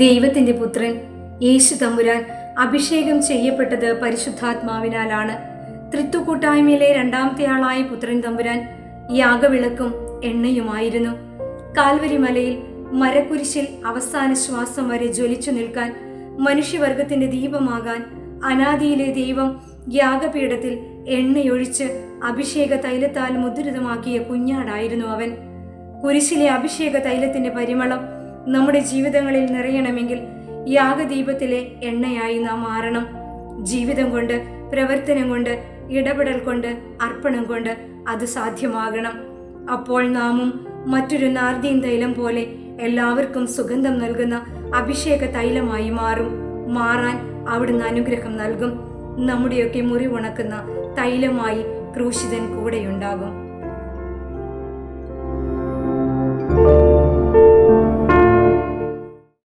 ദൈവത്തിന്റെ പുത്രൻ യേശു തമ്പുരാൻ അഭിഷേകം ചെയ്യപ്പെട്ടത് പരിശുദ്ധാത്മാവിനാലാണ്. തൃത്വക്കൂട്ടായ്മയിലെ രണ്ടാമത്തെ ആളായ പുത്രൻ തമ്പുരാൻ യാഗവിളക്കും എണ്ണയുമായിരുന്നു. കാൽവരിമലയിൽ മരക്കുരിശിൽ അവസാന ശ്വാസം വരെ ജ്വലിച്ചു നിൽക്കാൻ മനുഷ്യവർഗത്തിന്റെ ദീപമാകാൻ അനാദിയിലെ ദൈവം യാഗപീഠത്തിൽ എണ്ണയൊഴിച്ച് അഭിഷേക തൈലത്താൽ മുദ്രിതമാക്കിയ കുഞ്ഞാടായിരുന്നു അവൻ. കുരിശിലെ അഭിഷേക തൈലത്തിന്റെ പരിമളം നമ്മുടെ ജീവിതങ്ങളിൽ നിറയണമെങ്കിൽ യാഗദീപത്തിലെ എണ്ണയായി നാം മാറണം ജീവിതം കൊണ്ട് പ്രവർത്തനം കൊണ്ട് ഇടപെടൽ കൊണ്ട് അർപ്പണം കൊണ്ട് അത് സാധ്യമാകണം. അപ്പോൾ നാമും മറ്റൊരു നാർദീൻ തൈലം പോലെ എല്ലാവർക്കും സുഗന്ധം നൽകുന്ന അഭിഷേക തൈലമായി മാറും. മാറാൻ അവിടുന്ന് അനുഗ്രഹം നൽകും. നമ്മുടെയൊക്കെ മുറിവുണക്കുന്ന തൈലമായി ക്രൂശിതൻ കൂടെയുണ്ടാകും.